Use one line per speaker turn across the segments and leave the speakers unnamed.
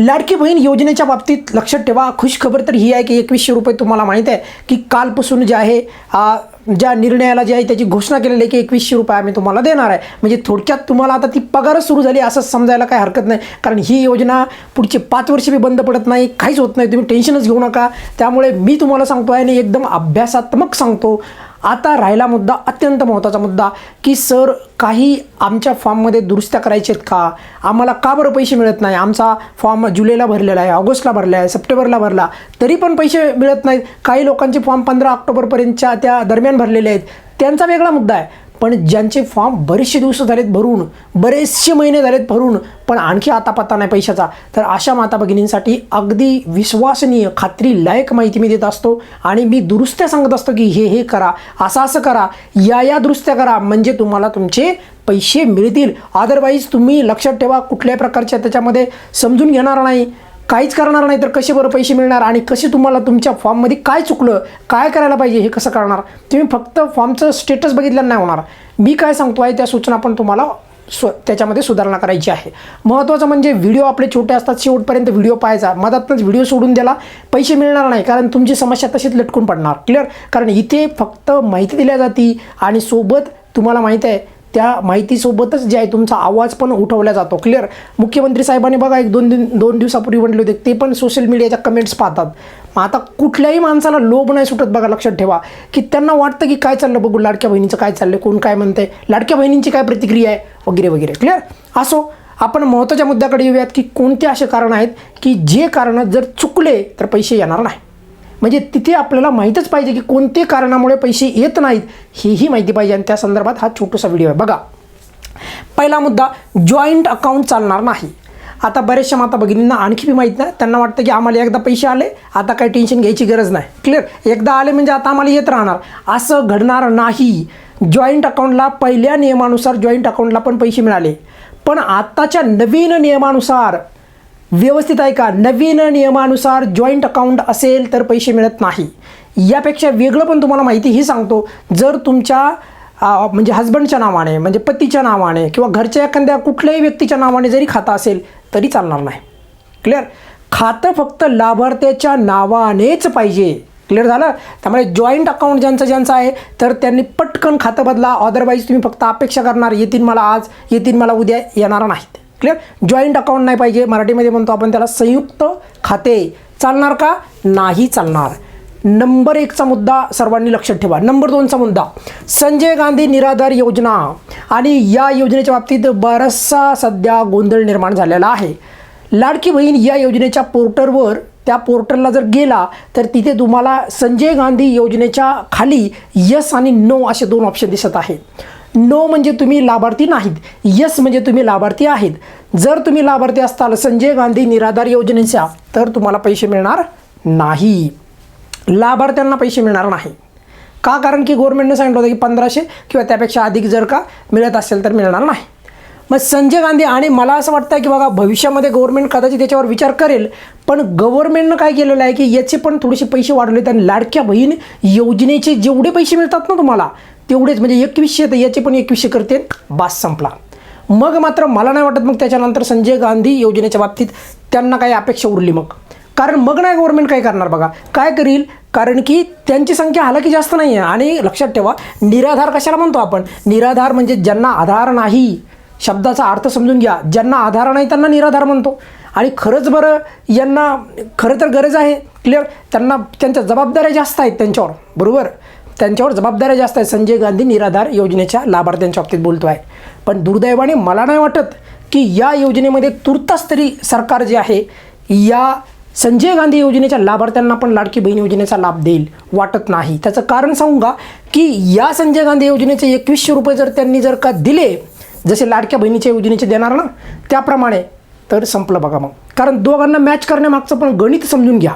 लाडकी बहीण योजनेच्या बाबतीत लक्षात ठेवा. खुश खबर तर ही आहे की एकवीसशे रुपये तुम्हाला माहीत आहे की कालपासून जे आहे ज्या निर्णयाला जे आहे त्याची घोषणा केलेली आहे की एकवीसशे रुपये आम्ही तुम्हाला देणार आहे. म्हणजे थोडक्यात तुम्हाला आता ती पगारच सुरू झाली असं समजायला काही हरकत नाही. कारण ही योजना पुढचे पाच वर्ष बी बंद पडत नाही काहीच होत नाही. तुम्ही टेन्शनच घेऊ नका. त्यामुळे मी तुम्हाला सांगतो आहे आणि एकदम अभ्यासात्मक सांगतो. आता राहिला मुद्दा अत्यंत महत्त्वाचा मुद्दा की सर काही आमच्या फॉर्ममध्ये दुरुस्त्या करायच्या आहेत का? आम्हाला का बरं पैसे मिळत नाही? आमचा फॉर्म जुलैला भरलेला आहे ऑगस्टला भरला आहे सप्टेंबरला भरला. तरी पण पैसे मिळत नाहीत. काही लोकांचे फॉर्म पंधरा ऑक्टोबरपर्यंतच्या त्या दरम्यान भरलेले आहेत. त्यांचा वेगळा मुद्दा आहे. पण ज्यांचे फॉर्म बरेचसे दिवस झालेत भरून बरेचसे महिने झालेत भरून पण आणखी आता पत्ता नाही पैशाचा. तर अशा माता भगिनींसाठी अगदी विश्वसनीय खात्री लायक माहिती मी देत असतो आणि मी दुरुस्त्या सांगत असतो की हे हे करा असं असं करा या या दुरुस्त्या करा म्हणजे तुम्हाला तुमचे पैसे मिळतील. अदरवाईज तुम्ही लक्षात ठेवा कुठल्याही प्रकारच्या त्याच्यामध्ये समजून घेणार नाही. काहीच करणार नाही तर कसे बरं पैसे मिळणार आणि कसे तुम्हाला तुमच्या फॉर्ममध्ये काय चुकलं काय करायला पाहिजे हे कसं करणार? तुम्ही फक्त फॉर्मचं स्टेटस बघितलं नाही होणार. मी काय सांगतो आहे त्या सूचना पण तुम्हाला स्व त्याच्यामध्ये सुधारणा करायची आहे. महत्त्वाचं म्हणजे व्हिडिओ आपले छोटे असतात शेवटपर्यंत व्हिडिओ पाहायचा. मधातच व्हिडिओ सोडून द्याला पैसे मिळणार नाही कारण तुमची समस्या तशीच लटकून पडणार. क्लिअर कारण इथे फक्त माहिती दिल्या जाते आणि सोबत तुम्हाला माहीत आहे त्या माहितीसोबतच जे आहे तुमचा आवाज पण उठवला जातो. क्लिअर मुख्यमंत्री साहेबांनी बघा एक दोन दिन दोन दिवसापूर्वी म्हटले होते ते पण सोशल मीडियाच्या कमेंट्स पाहतात. मग आता कुठल्याही माणसाला लोभ नाही सुटत बघा लक्षात ठेवा. की त्यांना वाटतं की काय चाललं बघू लाडक्या बहिणीचं काय चाललं कोण काय म्हणतंय लाडक्या बहिणींची काय प्रतिक्रिया आहे वगैरे वगैरे. क्लिअर असो आपण महत्त्वाच्या मुद्द्याकडे येऊयात की कोणते असे कारण आहेत की जे कारण जर चुकले तर पैसे येणार नाही. म्हणजे तिथे आपल्याला माहीतच पाहिजे की कोणते कारणामुळे पैसे येत नाहीत हेही माहिती पाहिजे. आणि त्या संदर्भात हा छोटासा व्हिडिओ आहे. बघा पहिला मुद्दा जॉईंट अकाउंट चालणार नाही. आता बऱ्याचशा माता भगिनींना आणखी बी माहीत नाही. त्यांना वाटतं की आम्हाला एकदा पैसे आले आता काही टेन्शन घ्यायची गरज नाही. क्लिअर एकदा आले म्हणजे आता आम्हाला येत राहणार. असं घडणार नाही. जॉईंट अकाउंटला पहिल्या नियमानुसार जॉईंट अकाउंटला पण पैसे मिळाले. पण आत्ताच्या नवीन नियमानुसार व्यवस्थित आहे का? नवीन नियमानुसार जॉईंट अकाउंट असेल तर पैसे मिळत नाही. यापेक्षा वेगळं पण तुम्हाला माहिती ही सांगतो. जर तुमच्या म्हणजे हजबंडच्या नावाने म्हणजे पतीच्या नावाने किंवा घरच्या एखाद्या कुठल्याही व्यक्तीच्या नावाने जरी खातं असेल तरी चालणार नाही. क्लिअर खातं फक्त लाभार्थ्याच्या नावानेच पाहिजे. क्लिअर झालं? त्यामुळे जॉईंट अकाउंट ज्यांचं ज्यांचं आहे तर त्यांनी पटकन खातं बदला. अदरवाईज तुम्ही फक्त अपेक्षा करणार येतील मला आज येतील मला उद्या येणार नाहीत. क्लिअर जॉईंट अकाउंट नाही पाहिजे. मराठीमध्ये म्हणतो आपण त्याला संयुक्त खाते. चालणार का? नाही चालणार. नंबर एकचा मुद्दा सर्वांनी लक्षात ठेवा. नंबर दोनचा मुद्दा. संजय गांधी निराधार योजना. आणि या योजनेच्या बाबतीत बराचसा सध्या गोंधळ निर्माण झालेला आहे. लाडकी बहीण या योजनेच्या पोर्टलवर त्या पोर्टलला जर गेला तर तिथे तुम्हाला संजय गांधी योजनेच्या खाली यस आणि नो असे दोन ऑप्शन दिसत आहेत. नो म्हणजे तुम्ही लाभार्थी नाहीत. यस म्हणजे तुम्ही लाभार्थी आहेत. जर तुम्ही लाभार्थी असताल संजय गांधी निराधार योजनेच्या तर तुम्हाला पैसे मिळणार नाही. लाभार्थ्यांना पैसे मिळणार नाही. का? कारण की गव्हर्नमेंटने सांगितलं होतं की पंधराशे किंवा त्यापेक्षा अधिक जर का मिळत असेल तर मिळणार नाही. मग संजय गांधी आणि मला असं वाटतं की बघा भविष्यामध्ये गव्हर्नमेंट कदाचित त्याच्यावर विचार करेल पण गव्हर्नमेंटनं काय केलेलं आहे की याचे पण थोडेसे पैसे वाढवलेत आणि लाडक्या बहीण योजनेचे जेवढे पैसे मिळतात ना तुम्हाला तेवढेच म्हणजे एकवीसशे तर याचे पण एकवीसशे करते बास संपला. मग मात्र मला नाही वाटत मग त्याच्यानंतर संजय गांधी योजनेच्या बाबतीत त्यांना काही अपेक्षा उरली मग. कारण मग नाही गव्हर्नमेंट काय करणार बघा. काय करील? कारण की त्यांची संख्या हालाकी जास्त नाही आहे आणि लक्षात ठेवा निराधार कशाला म्हणतो आपण? निराधार म्हणजे ज्यांना आधार नाही शब्दाचा अर्थ समजून घ्या. ज्यांना आधार नाही त्यांना निराधार म्हणतो. आणि खरंच बरं यांना खरं तर गरज आहे क्लिअर. त्यांना त्यांच्या जबाबदाऱ्या जास्त आहेत त्यांच्यावर. बरोबर? त्यांच्यावर जबाबदाऱ्या जास्त आहेत. संजय गांधी निराधार योजनेच्या लाभार्थ्यांच्या बाबतीत बोलतो आहे पण दुर्दैवाने मला नाही वाटत की या योजनेमध्ये तुर्तास तरी सरकार जे आहे या संजय गांधी योजनेच्या लाभार्थ्यांना पण लाडकी बहीण योजनेचा लाभ देईल वाटत नाही. त्याचं कारण सांगू का? की या संजय गांधी योजनेचे एकवीसशे रुपये जर त्यांनी जर का दिले जसे लाडक्या बहिणीच्या योजनेचे देणार ना त्याप्रमाणे तर संपलं बघा मग. कारण दोघांना मॅच करण्यामागचं पण गणित समजून घ्या.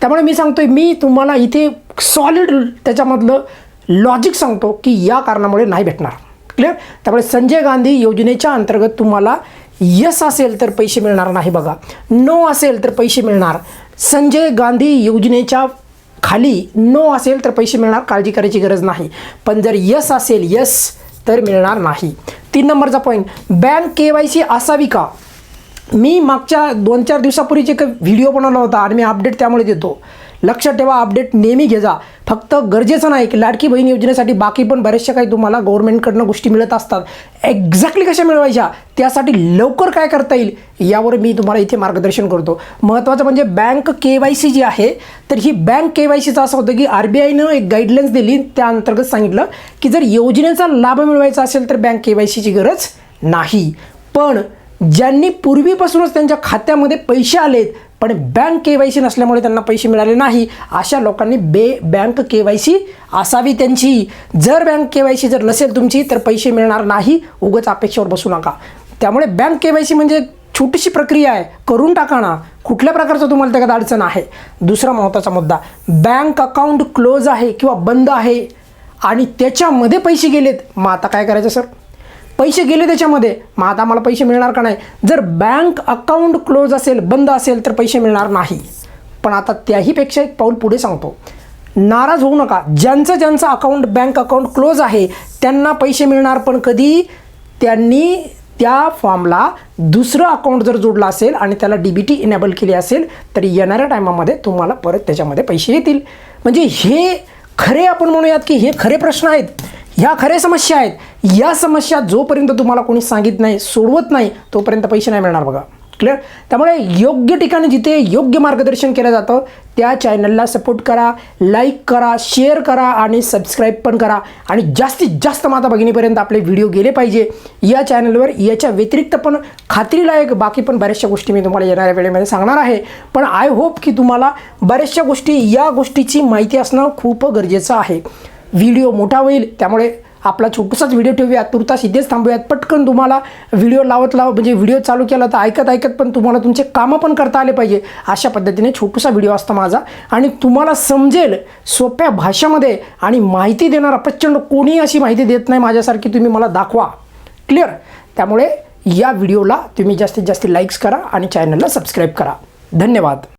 त्यामुळे मी सांगतोय मी तुम्हाला इथे सॉलिड त्याच्यामधलं लॉजिक सांगतो की या कारणामुळे नाही भेटणार. क्लिअर त्यामुळे संजय गांधी योजनेच्या अंतर्गत तुम्हाला यस असेल तर पैसे मिळणार नाही बघा. नो असेल तर पैसे मिळणार. संजय गांधी योजनेच्या खाली नो असेल तर पैसे मिळणार काळजी करायची गरज नाही. पण जर यस असेल यस तर मिळणार नाही. तीन नंबरचा point bank K Y C असावी का? मी मागच्या दोन चार दिवसापूर्वीच एक व्हिडिओ बनवला होता आणि मी अपडेट त्यामुळे देतो. लक्षात ठेवा अपडेट नेहमी घेजा. फक्त गरजेचं नाही की लाडकी बहीण योजनेसाठी बाकी पण बऱ्याचशा काही तुम्हाला गव्हर्नमेंटकडनं गोष्टी मिळत असतात. एक्झॅक्टली कशा मिळवायच्या? त्यासाठी लवकर काय करता येईल यावर मी तुम्हाला इथे मार्गदर्शन करतो. महत्त्वाचं म्हणजे बँक के वाय सी जी आहे तर ही बँक के वाय सीचं असं होतं की आर बी आयनं एक गाईडलाईन्स दिली. त्या अंतर्गत सांगितलं की जर योजनेचा लाभ मिळवायचा असेल तर बँक के वाय सीची गरज नाही. पण ज्यांनी पूर्वीपासूनच त्यांच्या खात्यामध्ये पैसे आलेत पण बँक के वाय सी नसल्यामुळे त्यांना पैसे मिळाले नाही अशा लोकांनी बे बँक के वाय सी असावी त्यांची. जर बँक के वाय सी जर नसेल तुमची तर पैसे मिळणार नाही. उगाच अपेक्षेवर बसू नका. त्यामुळे बँक के वाय सी म्हणजे छोटीशी प्रक्रिया आहे. करून टाका ना. कुठल्या प्रकारचं तुम्हाला त्याच्यात अडचण आहे? दुसरा महत्त्वाचा मुद्दा. बँक अकाउंट क्लोज आहे किंवा बंद आहे आणि त्याच्यामध्ये पैसे गेलेत. मग आता काय करायचं सर? पैसे गेले त्याच्यामध्ये. मग आता आम्हाला पैसे मिळणार का नाही? जर बँक अकाउंट क्लोज असेल बंद असेल तर पैसे मिळणार नाही. पण आता त्याहीपेक्षा एक पाऊल पुढे सांगतो. नाराज होऊ नका. ज्यांचं ज्यांचं अकाउंट बँक अकाउंट क्लोज आहे त्यांना पैसे मिळणार पण कधी? त्यांनी त्या फॉर्मला दुसरं अकाउंट जर जोडलं असेल आणि त्याला डी बी टी इनेबल केली असेल तर येणाऱ्या टायमामध्ये तुम्हाला परत त्याच्यामध्ये पैसे येतील. म्हणजे हे खरे आपण म्हणूयात की हे खरे प्रश्न आहेत. ह्या खऱ्या समस्या आहेत. या समस्या जोपर्यंत तुम्हाला कोणी सांगित नाही सोडवत नाही तोपर्यंत पैसे नाही मिळणार बघा. क्लिअर त्यामुळे योग्य ठिकाणी जिथे योग्य मार्गदर्शन केलं जातं त्या चॅनलला सपोर्ट करा लाईक करा शेअर करा आणि सबस्क्राईब पण करा. आणि जास्तीत जास्त माता भगिनीपर्यंत आपले व्हिडिओ गेले पाहिजे. या चॅनलवर याच्या व्यतिरिक्त पण खात्रीलायक बाकी पण बऱ्याचशा गोष्टी मी तुम्हाला येणाऱ्या वेळेमध्ये सांगणार आहे. पण आय होप की तुम्हाला बऱ्याचशा गोष्टी या गोष्टीची माहिती असणं खूप गरजेचं आहे. व्हिडिओ मोठा होईल त्यामुळे आपला छोटासाच व्हिडिओ ठेवूया तुर्तास इथेच थांबूयात. पटकन तुम्हाला व्हिडिओ लावत लाव म्हणजे व्हिडिओ चालू केला तर ऐकत ऐकत पण तुम्हाला तुमचे कामं पण करता आले पाहिजे. अशा पद्धतीने छोटूसा व्हिडिओ असतो माझा. आणि तुम्हाला समजेल सोप्या भाषेमध्ये आणि माहिती देणारा प्रचंड कोणीही अशी माहिती देत नाही माझ्यासारखी तुम्ही मला दाखवा. क्लिअर त्यामुळे या व्हिडिओला तुम्ही जास्तीत जास्त लाईक्स करा आणि चॅनलला सबस्क्राईब करा. धन्यवाद.